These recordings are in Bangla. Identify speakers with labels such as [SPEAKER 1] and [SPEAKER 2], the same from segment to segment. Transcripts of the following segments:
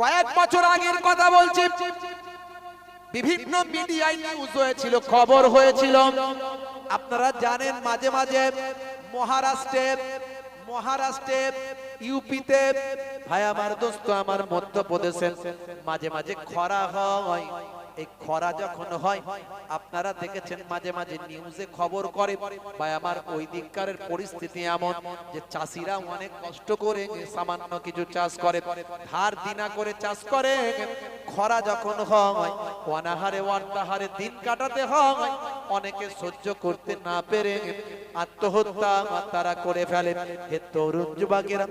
[SPEAKER 1] কয়েক বছর আগের কথা বলছি বিভিন্ন মিডিয়ায় নিউজ হয়েছিল খবর হয়েছিল আপনারা জানেন মাঝে মাঝে মহারাষ্ট্রে মহারাষ্ট্রে ইউপিতে ভাই আমার দোস্ত আমার মধ্যপ্রদেশে মাঝে মাঝে খরা হয় এই খরা যখন হয় আপনারা দেখেছেন মাঝে মাঝে নিউজে খবর করে বা আমার ওই দিককারের পরিস্থিতি এমন যে চাষিরা অনেক কষ্ট করে সামান্য কিছু চাষ করে ধার দিনা করে চাষ করে খরা যখন হয় অনাহারে অর্থাহারে দিন কাটাতে হয় অনেকে সহ্য করতে না পেরে আত্মহত্যা তারা করে ফেলে হে তরুণ যুবকেরা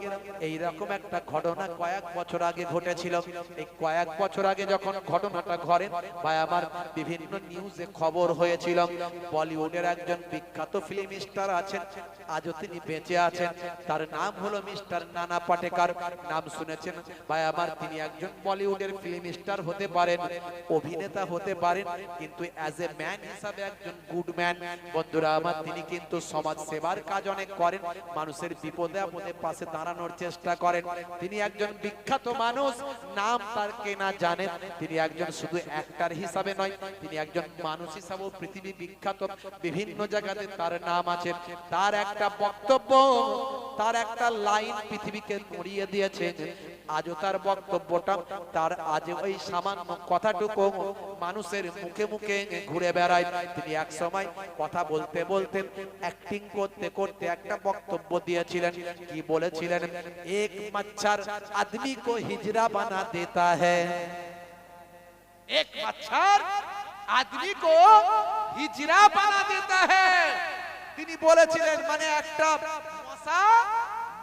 [SPEAKER 1] এইরকম একটা ঘটনা কয়েক বছর আগে ঘটেছিল এই কয়েক বছর আগে যখন ঘটনাটা ঘটে ভাই আমার বিভিন্ন নিউজে খবর হয়েছিল বলিউডের একজন বিখ্যাত ফিল্ম স্টার আছেন আজও তিনি বেঁচে আছেন তার নাম হলো মিস্টার নানা পাটেকার নাম শুনেছেন ভাই আমার তিনি একজন বলিউডের ফিল্ম স্টার হতে পারেন অভিনেতা হতে পারেন কিন্তু অ্যাজ এ ম্যান হিসাবে একজন একজন গুডম্যান বন্ধুরা আমার তিনি কিন্তু সমাজ সেবার কাজ অনেক করেন মানুষের বিপদে আপদে পাশে দাঁড়ানোর চেষ্টা করেন তিনি একজন বিখ্যাত মানুষ নাম তার কেনা জানেন তিনি একজন শুধু অ্যাক্টার হিসাবে নয় তিনি একজন মানুষ হিসাবেও পৃথিবী বিখ্যাত বিভিন্ন জায়গাতে তার নাম আছে তার একটা বক্তব্য তার একটা লাইন পৃথিবীকে নড়িয়ে দিয়েছে আজও তার বক্তব্যটা তার আজ ওই সামান্য কথাটুকু মানুষের মুখে মুখে ঘুরে বেড়ায় তিনি এক সময় কথা বলতে বলতে অ্যাক্টিং করতে করতে একটা বক্তব্য দিয়েছিলেন কি বলেছিলেন এক মচ্ছর আদমি কো হিজরা বানা দেতা হ্যায় এক মচ্ছর আদমি কো হিজরা বানা দেতা হ্যায় তিনি বলেছিলেন মানে একটা মশা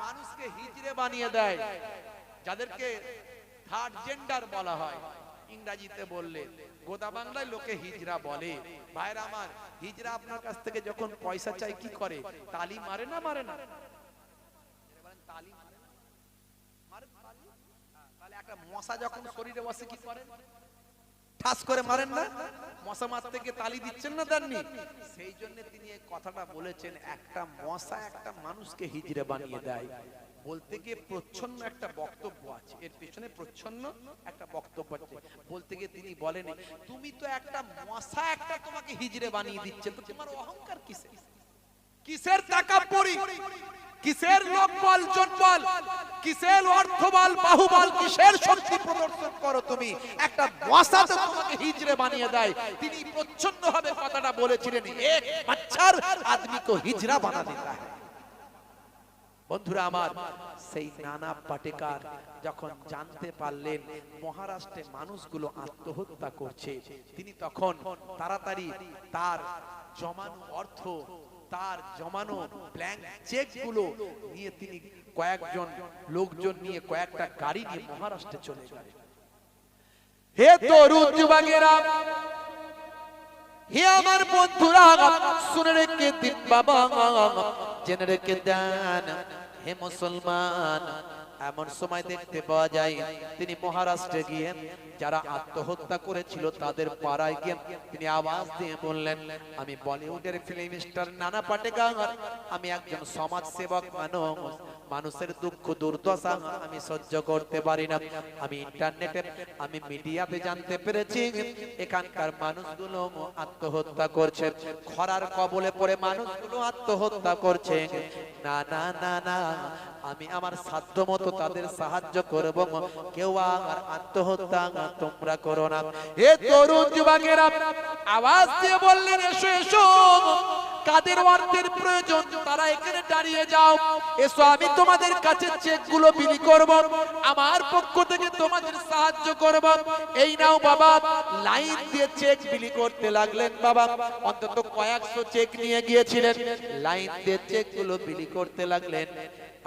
[SPEAKER 1] মানুষকে হিজরে বানিয়ে দেয় যাদেরকে থার্ড জেন্ডার বলা হয় ইংরাজিতে বললে গোদা বাংলায় লোকে হিজরা বলে ভাইরা আমার হিজরা আপনার কাছ থেকে যখন পয়সা চাই কি করে তালি মারে না মারে না একটা মশা একটা মশা একটা মানুষকে হিজড়ে বানিয়ে দেয় বলতে গিয়ে প্রচ্ছন্ন একটা বক্তব্য আছে এর পেছনে প্রচ্ছন্ন একটা বক্তব্য আছে বলতে গিয়ে তিনি বলেন তুমি তো একটা মশা একটা তোমাকে হিজড়ে বানিয়ে দিচ্ছে তো তোমার অহংকার কিসে কিসের টাকা পড়ি কিসের লোকবল জনবল কিসের অর্থবল বাহুবল কিসের শক্তি প্রদর্শন করো তুমি একটা মশা তো তোমাকে হিজড়ে বানিয়ে দেয় তিনি প্রচ্ছন্ন ভাবে কথাটা বলেছিলেন এক মচ্ছর আদমি কো হিজড়া বানা দিতা হ্যায় বন্ধুরা আমার সেই নানা পাটেকার যখন জানতে পারলেন মহারাষ্ট্রে মানুষগুলো আত্মহত্যা করছে তিনি তখন তাড়াতাড়ি তার জমানো অর্থ তার জমানো ব্ল্যাঙ্ক চেকগুলো নিয়ে তিনি কয়েকজন লোকজন নিয়ে কয়েকটা গাড়ি নিয়ে মহারাষ্ট্রে চলে গেলেন হে তরুণ যুবকেরা হে আমার বন্ধুরা শুনে রেখে দিন বাবা জেনে রেখে দেন হে মুসলমান এমন সময় দেখতে পাওয়া যায় তিনি মহারাষ্ট্রে গিয়ে যারা আত্মহত্যা করেছিল তাদের পাড়ায় গিয়ে তিনি আওয়াজ দিয়ে বললেন আমি বলিউডের ফিল্ম স্টার নানা পাটেকার আমি একজন সমাজ সেবক মানুষ মানুষের দুঃখ দুর্দশা আমি সহ্য করতে পারি না আমি ইন্টারনেটে আমি মিডিয়াতে জানতে পেরেছি এখানকার মানুষগুলো আত্মহত্যা করছে খরার কবলে পড়ে মানুষগুলো আত্মহত্যা করছে না না না না আমি আমার সাধ্য মতো তাদের সাহায্য করব কেউ আর আত্মহত্যা তোমরা করো না এ তরুণ যুবকেরা আওয়াজ দিয়ে বললেন এসো কাদের অর্থের প্রয়োজন তারা এখানে দাঁড়িয়ে যাও এসো আমি তোমাদের কাছে চেকগুলো বিলি করব আমার পক্ষ থেকে তোমাদের সাহায্য করব এই নাও বাবা লাইন দিয়ে চেক বিলি করতে লাগলেন বাবা অন্তত কয়েকশো চেক নিয়ে গিয়েছিলেন লাইন দিয়ে চেকগুলো বিলি করতে লাগলেন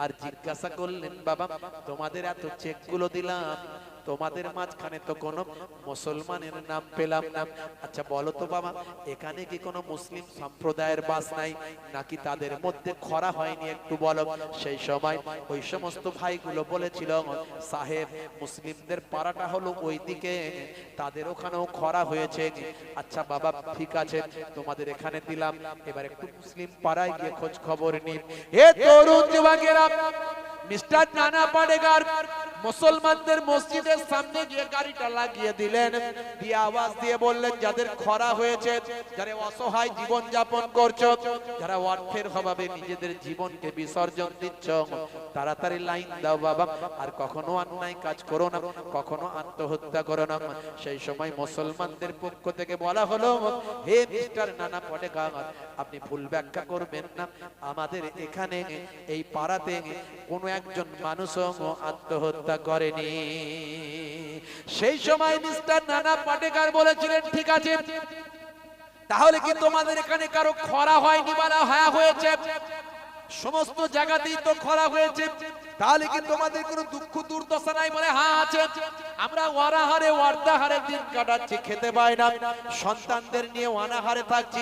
[SPEAKER 1] আর জিজ্ঞাসা করলেন বাবা তোমাদের এত চেকগুলো দিলাম তোমাদের মাঝখানে তো কোনো মুসলমানের নাম পেলাম না আচ্ছা বলো তো বাবা এখানে কি কোনো মুসলিম সম্প্রদায়ের বাস নাই নাকি তাদের মধ্যে খরা হয়নি একটু বলো সেই সময় ওই সমস্ত ভাইগুলো বলেছিল সাহেব মুসলিমদের পাড়াটা হলো ওই দিকে তাদের ওখানেও খরা হয়েছে আচ্ছা বাবা ঠিক আছে তোমাদের এখানে দিলাম এবার একটু মুসলিম পাড়ায় গিয়ে খোঁজ খবর নিন এ তরুণ যুবকেরা মিস্টার নানা পাডেগার মুসলমানদের মসজিদের সামনে গিয়ে গাড়িটা লাগিয়ে দিলেন দিয়ে আওয়াজ দিয়ে বললেন যাদের খরা হয়েছে যারা অসহায় জীবন যাপন করছো যারা অর্থের অভাবে নিজেদের জীবনকে বিসর্জন দিচ্ছ তাড়াতাড়ি লাইন দাও বাবা আর কখনো অন্যায় কাজ করো না কখনো আত্মহত্যা করো না সেই সময় মুসলমানদের পক্ষ থেকে বলা হলো হে মিস্টার নানা পটেকা আপনি ভুল ব্যাখ্যা করবেন না আমাদের এখানে এই পাড়াতে কোনো একজন মানুষ আত্মহত্যা তোমরা করেনি সেই সময় মিস্টার নানা পাটেকার বলেছিলেন ঠিক আছে তাহলে কি তোমাদের এখানে কারো খরা হয়নি বা হ্যাঁ হয়েছে সমস্ত জায়গাতেই তো খরা হয়েছে তাহলে কি তোমাদের কোন দুঃখ দুর্দশা নাই বলে হ্যাঁ আছে আমরা ওয়ারাহারে অর্ধাহারে দিন কাটাচ্ছি খেতে পাই না সন্তানদের নিয়ে ওয়ানাহারে থাকছি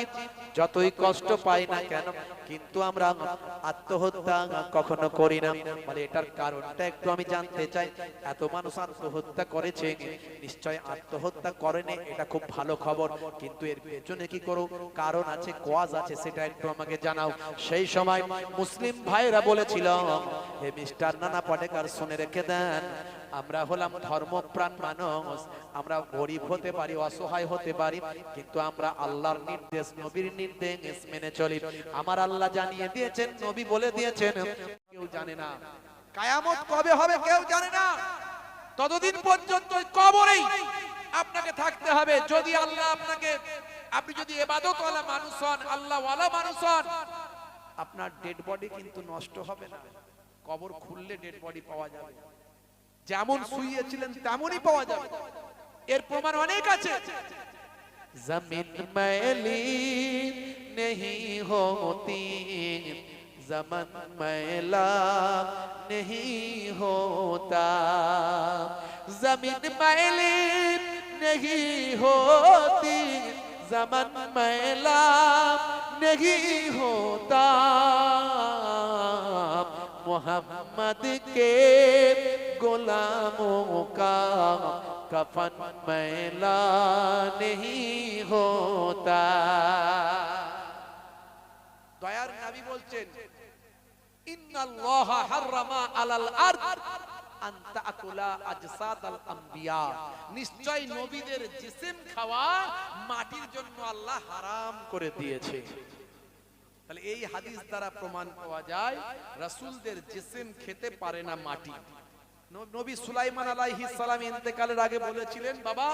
[SPEAKER 1] যতই কষ্ট পাই না কেন কিন্তু আমরা আত্মহত্যা কখনো করি না মানে এটার কারণটা একটু আমি জানতে চাই এত মানুষ আত্মহত্যা করেছে নিশ্চয় আত্মহত্যা করেনি এটা খুব ভালো খবর কিন্তু এর পেছনে কি করো কারণ আছে কোয়াজ আছে সেটা একটু আমাকে জানাও সেই সময় মুসলিম ভাইরা বলেছিল হে মিস্টার মিস্টার নানা পাটেকার শুনে রেখে দেন আমরা হলাম ধর্মপ্রাণ মানুষ আমরা গরিব হতে পারি অসহায় হতে পারি কিন্তু আমরা আল্লাহর নির্দেশ নবীর নির্দেশ মেনে চলি আমার আল্লাহ জানিয়ে দিয়েছেন নবী বলে দিয়েছেন কেউ জানে না কায়ামত কবে হবে কেউ জানে না ততদিন পর্যন্ত কবরেই আপনাকে থাকতে হবে যদি আল্লাহ আপনাকে আপনি যদি এবাদতওয়ালা মানুষ হন আল্লাহওয়ালা মানুষ হন আপনার ডেড বডি কিন্তু নষ্ট হবে না কবর খুললে ডেড বডি পাওয়া যাবে যেমন শুয়েছিলেন তেমনই পাওয়া যাবে এর প্রমাণ অনেক আছে জমিন মেলি নেহি হতি জমন মেলা নেহি হোতা জমিন মেলি নেহি হোতি জমন মেলা নেহি হোতা মোহাম্মদ কে গোলাম কফন মেলা দয়ার নবী বলছেন নিশ্চয় নবীদের জিসম খাওয়া মাটির জন্য আল্লাহ হারাম করে দিয়েছে তাহলে এই হাদিস দ্বারা প্রমাণ পাওয়া যায় রাসূলদের জিসিম খেতে পারে না মাটি নবী সুলাইমান আলাইহিস সালাম ইন্তেকালের আগে বলেছিলেন বাবা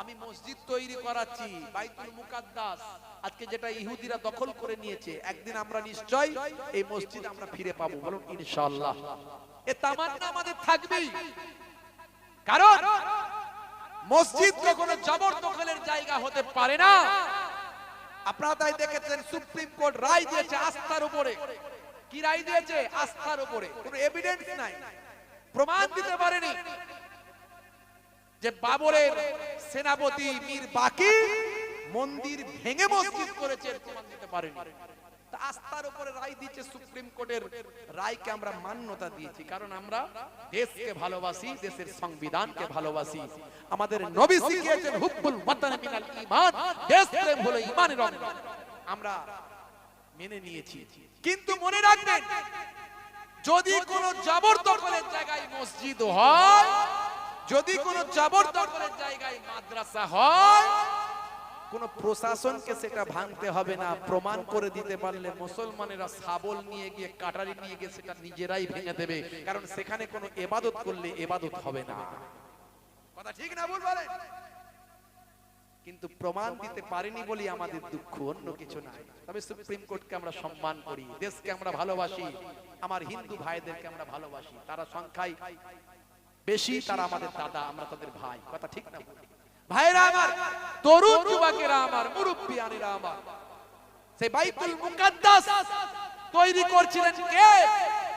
[SPEAKER 1] আমি মসজিদ তৈরি করাচ্ছি বাইতুল মুকাদ্দাস আজকে যেটা ইহুদিরা দখল করে নিয়েছে একদিন আমরা নিশ্চয় এই মসজিদ আমরা ফিরে পাবো বলুন ইনশাআল্লাহ এ তামান্না আমাদের থাকবেই কারণ মসজিদ কখনো জবর দখলের জায়গা হতে পারে না আপনারা তাই দেখেছেন সুপ্রিম কোর্ট রায় দিয়েছে আস্থার উপরে কি রায় দিয়েছে আস্থার উপরে কোনো এভিডেন্স নাই প্রমাণ দিতে পারেনি যে বাবরের সেনাপতি মীর বাকি মন্দির ভেঙে মসজিদ করেছে প্রমাণ দিতে পারেনি আস্থার উপরে রায় দিচ্ছে সুপ্রিম কোর্টের রায়কে আমরা মান্যতা দিয়েছি কারণ আমরা দেশকে ভালোবাসি দেশের সংবিধানকে ভালোবাসি আমাদের নবী শিখিয়েছেন হুব্বুল ওয়াতান মিনাল ঈমান দেশ প্রেম হলো ঈমানের অঙ্গ আমরা মেনে নিয়েছি কিন্তু মনে রাখবেন যদি কোন জবরদখলের জায়গায় মসজিদ হয় যদি কোন জবরদখলের জায়গায় মাদ্রাসা হয় কোন প্রশাসনকে সেটা ভাঙতে হবে না প্রমাণ করে দিতে পারলে মুসলমানেরা সাবল নিয়ে গিয়ে কাটারি নিয়ে গিয়ে সেটা নিজেরাই ভেঙে দেবে কারণ সেখানে কোনো এবাদত করলে এবাদত হবে না কথা ঠিক না ভুল বলে কিন্তু প্রমাণ দিতে পারেনি বলি আমাদের দুঃখ অন্য কিছু নাই তবে সুপ্রিম কোর্টকে আমরা সম্মান করি দেশকে আমরা ভালোবাসি আমার হিন্দু ভাইদেরকে আমরা ভালোবাসি তারা সংখ্যায় বেশি তারা আমাদের দাদা আমরা তাদের ভাই কথা ঠিক না বলি ভাইরা আমার তরুণ যুবকেরা আমার মুরব্বিয়ানেরা আমার সেই বাইতুল মুকাদ্দাস তৈরি করছিলেন কে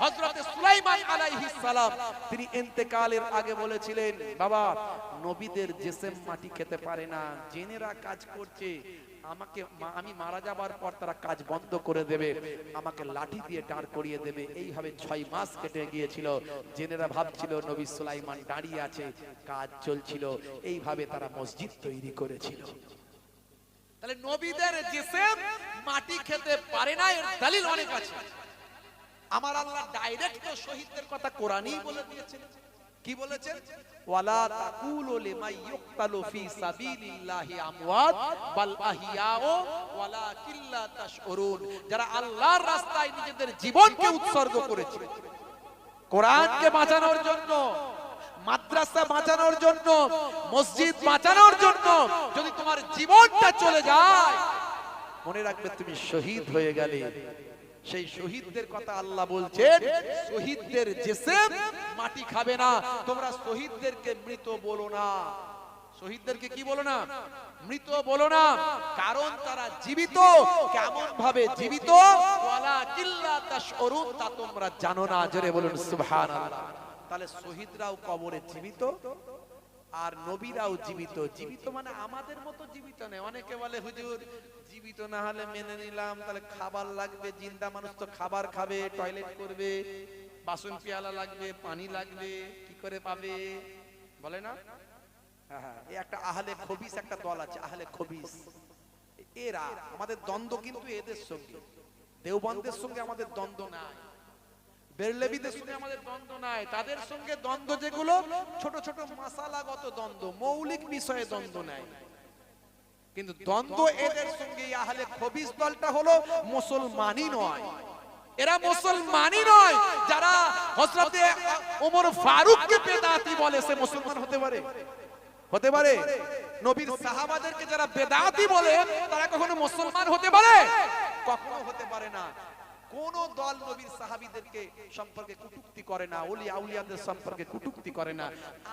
[SPEAKER 1] হযরতে সুলাইমান আলাইহিস সালাম তিনি ইন্তেকালের আগে বলেছিলেন বাবা নবীদের জেসেম মাটি খেতে পারে না জেনেরা কাজ করছে আমাকে আমি মারা যাবার পর তারা কাজ বন্ধ করে দেবে আমাকে লাঠি দিয়ে দাঁড় করিয়ে দেবে এইভাবে ছয় মাস কেটে গিয়েছিল জেনেরা ভাবছিল নবী সুলাইমান দাঁড়িয়ে আছে কাজ চলছিল এইভাবে তারা মসজিদ তৈরি করেছিল তাহলে নবীদের জিসেম মাটি খেতে পারে না এর দলিল অনেক আছে আমার আল্লাহ ডাইরেক্ট তো শহীদদের কথা কোরআনই বলে দিয়েছেন কি বলেছেন ওয়ালা তাকুলু ফি সাবিলিল্লাহি আমওয়াত বাল আহিয়াও ওয়ালাকিন লা তাশউরুন যারা আল্লাহর রাস্তায় নিজেদের জীবনকে উৎসর্গ করেছে কোরআনকে বাঁচানোর জন্য মাদ্রাসা বাঁচানোর জন্য মসজিদ বাঁচানোর জন্য যদি তোমার জীবনটা চলে যায় মনে রাখবে তুমি শহীদ হয়ে গেলে সেই শহীদদের কথা আল্লাহ বলছেন শহীদদের জেসেম মাটি খাবে না তোমরা শহীদদেরকে মৃত বলো না শহীদদেরকে কি বলো না মৃত বলো না কারণ তারা জীবিত কেমন ভাবে জীবিত ওয়ালা কিল্লা তাশউরুন তা তোমরা জানো না জোরে বলুন সুবহানাল্লাহ তাহলে শহীদরাও কবরে জীবিত আর নবীরাও জীবিত জীবিত মানে আমাদের মতো জীবিত নেই অনেকে বলে হুজুর জীবিত না হলে মেনে নিলাম তাহলে খাবার লাগবে জিন্দা মানুষ তো খাবার খাবে টয়লেট করবে বাসন পেয়ালা লাগবে পানি লাগবে কি করে পাবে বলে না হ্যাঁ, হ্যাঁ একটা আহলে খবিস একটা দল আছে আহলে খবিস এরা আমাদের দ্বন্দ্ব কিন্তু এদের সঙ্গে দেওবন্দের সঙ্গে আমাদের দ্বন্দ্ব নাই তাদের সঙ্গে দ্বন্দ্ব যেগুলো ছোট ছোট মশালাগত দ্বন্দ্ব মৌলিক বিষয়ে দ্বন্দ্ব নাই কিন্তু দ্বন্দ্ব এদের সঙ্গে আহলে খবিস দলটা হলো মুসলমানই নয় এরা মুসলমানই নয় যারা হজরতে ওমর ফারুককে বেদাতি বলে সে মুসলমান হতে পারে হতে পারে নবীর সাহাবাদেরকে যারা বেদাতি বলে তারা কখনো মুসলমান হতে পারে কখনো হতে পারে না কোন দল নবীর সাহাবিদেরকে সম্পর্কে কুটুক্তি করে না ওলি আউলিয়াদের সম্পর্কে কুটুক্তি করে না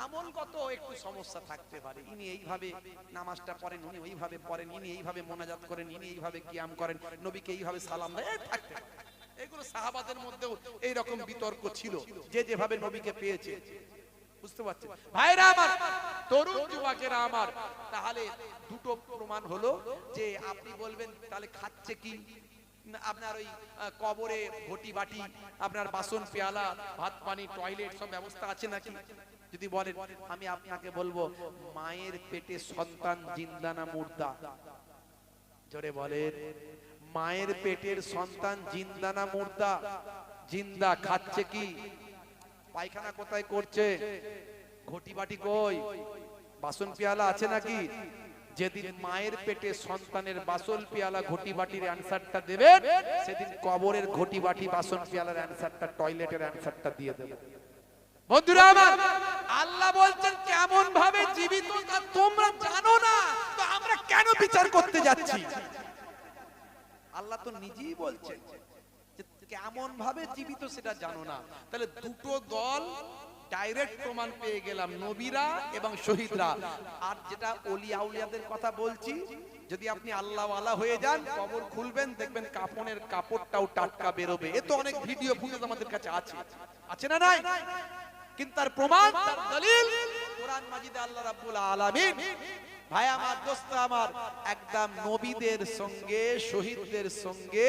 [SPEAKER 1] আমল কত একটু সমস্যা থাকতে পারে ইনি এইভাবে নামাজটা পড়েন উনি ওইভাবে পড়েন ইনি এইভাবে মোনাজাত করেন ইনি এইভাবে কিয়াম করেন নবীকে এইভাবে সালাম দেয় থাকতে এগুলো সাহাবাদের মধ্যেও এই রকম বিতর্ক ছিল যে যেভাবে নবীকে পেয়েছে বুঝতে পারছেন ভাইরা আমার তরুণ যুবকেরা আমার তাহলে দুটো প্রমাণ হলো যে আপনি বলবেন তাহলে খাচ্ছে কি আপনার ওই কবরে ঘটি বাটি আপনার বাসন পেয়ালা ভাত পানি টয়লেট সব ব্যবস্থা আছে নাকি যদি বলেন আমি আপনাকে বলবো মায়ের পেটে সন্তান জিন্দানা মুর্দা জোরে বলেন মায়ের পেটের সন্তান জিন্দানা মুর্দা জিন্দা খাচ্ছে কি পায়খানা কোথায় করছে ঘটি বাটি কই বাসন পেয়ালা আছে নাকি যেদিন মায়ের পেটে সন্তানের বাসন পেয়ালা ঘটি বাটির অ্যান্সারটা দেবেন সেদিন কবরের ঘটি বাটি বাসন পেয়ালার অ্যান্সারটা টয়লেটের অ্যান্সারটা দিয়ে দেবেন দুটো দল ডাইরেক্ট প্রমাণ পেয়ে গেলাম নবীরা এবং শহীদরা আর যেটা অলি আউলিয়াদের কথা বলছি যদি আপনি আল্লাহওয়ালা হয়ে যান কবর খুলবেন দেখবেন কাপনের কাপড়টাও টাটকা বেরোবে এ তো অনেক ভিডিও ফুটেজ আমাদের কাছে আছে আছে না নাই কিন্তু তার প্রমাণ দলিল কোরআন মাজিদে আল্লাহ রাব্বুল আলামিন ভাই আমার দোস্ত আমার একদম নবীদের সঙ্গে শহীদদের সঙ্গে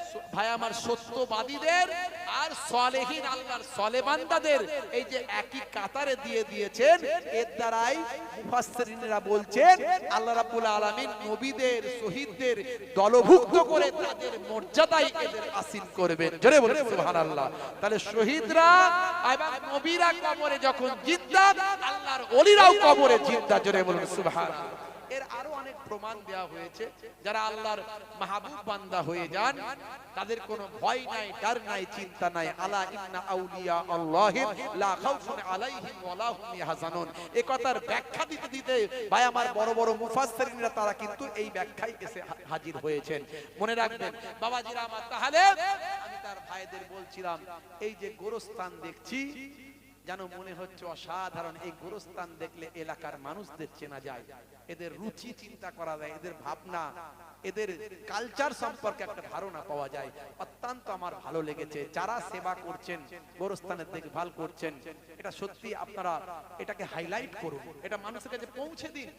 [SPEAKER 1] ভাই আমার সত্যবাদীদের আর সলেহীন আল্লাহর সলেবান্দাদের এই যে একই কাতারে দিয়ে দিয়েছেন এর দ্বারাই মুফাসসিরিনরা বলছেন আল্লাহ রাব্বুল আলামিন নবীদের শহীদদের দলভুক্ত করে তাদের মর্যাদাই এদের আসীন করবেন জোরে বলে সুবহানাল্লাহ তাহলে শহীদরা এবং নবীরা কবরে যখন জিদ্দা আল্লাহর ওলিরাও কবরে জিদ্দা জোরে বলুন সুবহানাল্লাহ এর আরো অনেক প্রমাণ দেয়া হয়েছে যারা আল্লাহর মাহবুব বান্দা হয়ে যান তাদের কোনো ভয় নাই ডার নাই চিন্তা নাই আলা ইন্না আউলিয়া আল্লাহি লা খাউফুন আলাইহিম ওয়ালা হুম ইয়াহজানুন এই কথার ব্যাখ্যা দিতে দিতে ভাই আমার বড় বড় মুফাসসিরিনরা তারা কিন্তু এই ব্যাখ্যায় এসে হাজির হয়েছেন মনে রাখবেন বাবাজিরা আমার তাহলে আমি তার ভাইদের বলছিলাম এই যে গোরস্থান দেখছি যেন মনে হচ্ছে অসাধারণ এই গোরস্থান দেখলে এলাকার মানুষদের চেনা যায় এদের রুচি চিন্তা করা যায় এদের ভাবনা এদের কালচার সম্পর্কে একটা ধারণা পাওয়া যায় অত্যন্ত আমার ভালো লেগেছে যারা সেবা করছেন গোরস্থানের দেখভাল করছেন এটা সত্যি আপনারা এটাকে হাইলাইট করুন এটা মানুষের কাছে পৌঁছে দিন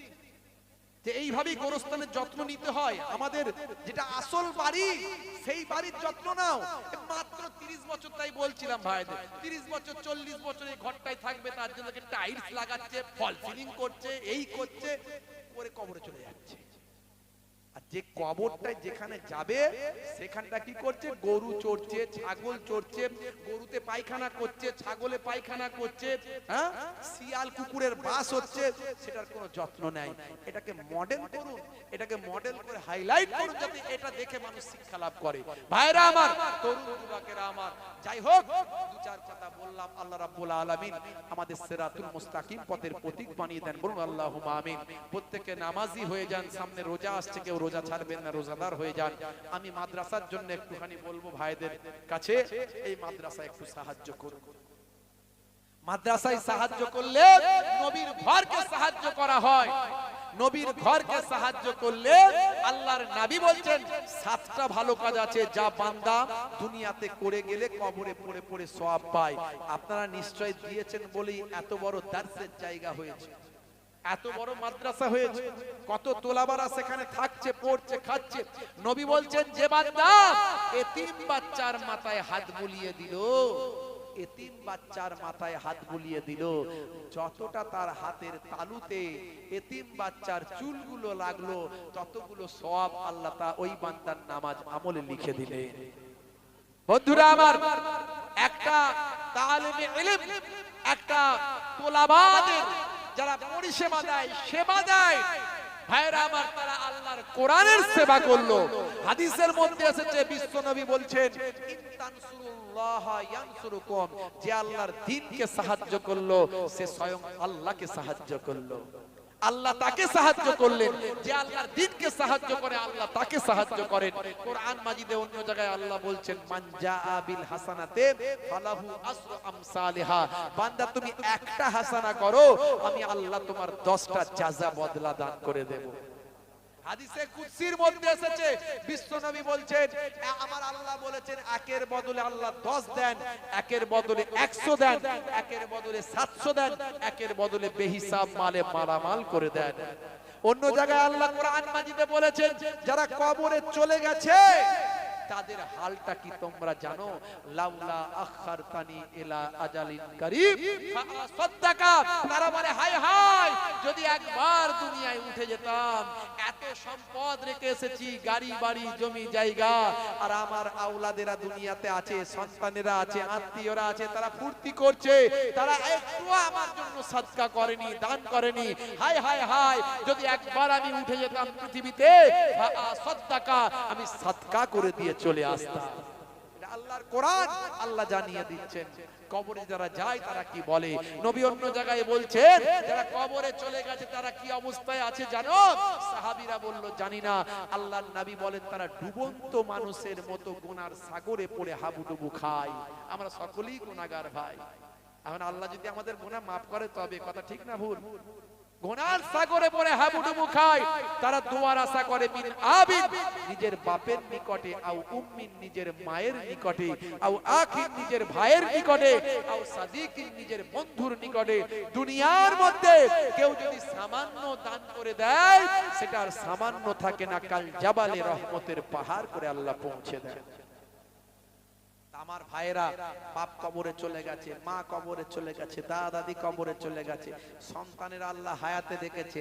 [SPEAKER 1] যে এইভাবেই গোরস্থানের যত্ন নিতে হয় আমাদের যেটা আসল বাড়ি সেই বাড়ির যত্ন নাও মাত্র তিরিশ বছর তাই বলছিলাম ভাই তিরিশ বছর চল্লিশ বছর এই ঘরটাই থাকবে তার জন্য টাইলস লাগাচ্ছে ফল ফিলিং করছে এই করছে করে কবরে চলে যাচ্ছে আর যে কবরটা যেখানে যাবে সেখানটা কি করছে গরু চড়ছে ছাগল চড়ছে গরুতে পায়খানা করছে ছাগলে পায়খানা করছে হ্যাঁ শিয়াল কুকুরের বাস হচ্ছে সেটার কোনো যত্ন নেয় এটাকে মডেল করুন এটাকে মডেল করে হাইলাইট করুন যাতে এটা দেখে মানুষ শিক্ষা লাভ করে ভাইরা আমার তরুণ যুবকেরা আমার যাই হোক দু চার কথা বললাম আল্লাহ রাব্বুল আলামিন আমাদের সিরাতুল মুস্তাকিম পথের প্রতীক বানিয়ে দেন বলুন আল্লাহুম্মা আমিন প্রত্যেককে নামাজি হয়ে যান সামনে রোজা আসছে কেউ রোজা রোজা ছাড়বেন না রোজাদার হয়ে যান আমি মাদ্রাসার জন্য একটুখানি বলবো ভাইদের কাছে এই মাদ্রাসা একটু সাহায্য করুন মাদ্রাসায় সাহায্য করলে নবীর ঘরকে সাহায্য করা হয় নবীর ঘরকে সাহায্য করলে আল্লাহর নাবি বলছেন সাতটা ভালো কাজ আছে যা বান্দা দুনিয়াতে করে গেলে কবরে পড়ে পড়ে সব পায় আপনারা নিশ্চয় দিয়েছেন বলেই এত বড় দার্সের জায়গা হয়েছে এত বড় মাদ্রাসা হয়েছে কত তোলাবারা সেখানে থাকছে পড়ছে খাচ্ছে নবী বলছেন যে বান্দা এতিম বাচ্চার মাথায় হাত বুলিয়ে দিল এতিম বাচ্চার মাথায় হাত বুলিয়ে দিল যতটা তার হাতের তালুতে এতিম বাচ্চার চুলগুলো লাগলো ততগুলো সব আল্লাহ তা ওই বান্দার নামাজ আমলে লিখে দিলে বন্ধুরা আমার একটা তালিমে ইলম একটা তোলাবাদের যারা পরিষেবা দেয় সেবা দেয় ভাইরা আমার তারা আল্লাহর কোরআনের সেবা করলো হাদিসের মধ্যে এসেছে নবী বলছেন যে আল্লাহর দিনকে সাহায্য করলো সে স্বয়ং আল্লাহকে সাহায্য করলো আল্লাহ তাকে সাহায্য করলেন যে আল্লাহর দিনকে সাহায্য করে আল্লাহ তাকে সাহায্য করেন কোরআন মাজিদে অন্য জায়গায় আল্লাহ বলছেন মানজা আবিল হাসানাতে ফালাহু আসরু আমসালিহা বান্দা তুমি একটা হাসানা করো আমি আল্লাহ তোমার 10টা জাযা বদলা দান করে দেব হাদিসে কুদসির মধ্যে এসেছে বিশ্বনবী বলছেন আমার আল্লাহ বলেছেন একের বদলে আল্লাহ দশ দেন একের বদলে একশো দেন একের বদলে সাতশো দেন একের বদলে বেহিসাব মালে মালামাল করে দেন অন্য জায়গায় আল্লাহ কোরআন মাজিদে বলেছেন যারা কবরে চলে গেছে তাদের হালটা কি তোমরা জানো লাউলা আখার তানি এলা আজালিন করিম ফাসাদাকা তারা বলে হাই হাই যদি একবার দুনিয়ায় উঠে যেতাম এত সম্পদ রেখে এসেছি গাড়ি বাড়ি জমি জায়গা আর আমার আউলাদেরা দুনিয়াতে আছে সন্তানেরা আছে আত্মীয়রা আছে তারা ফুর্তি করছে তারা একটু আমার জন্য সৎকা করেনি দান করেনি হাই হাই হাই যদি একবার আমি উঠে যেতাম পৃথিবীতে ফাসাদাকা আমি সৎকা করে দিয়েছি চলে আসতাম আল্লাহ নবী বলেন তারা ডুবন্ত মানুষের মতো গোনার সাগরে পড়ে হাবুডুবু খাই আমরা সকলেই গোনাগার ভাই এখন আল্লাহ যদি আমাদের গোনা মাফ করে তবে কথা ঠিক না ভুল গোনার সাগরে পরে হাবুডুবু খায় তারা দোয়ার আশা করে মিন আবিদ নিজের বাপের নিকটে আও উম্মিন নিজের মায়ের নিকটে আও আখির নিজের ভাইয়ের নিকটে আও সাদিক নিজের বন্ধুর নিকটে দুনিয়ার মধ্যে কেউ যদি সামান্য দান করে দেয় সেটা আর সামান্য থাকে না কাল জাবালে রহমতের পাহাড় করে আল্লাহ পৌঁছে দেয় আমার ভাইরা বাপ কবরে চলে গেছে মা কবরে চলে গেছে দাদা দাদি কবরে চলে গেছে সন্তানের আল্লাহ হায়াতে দেখেছে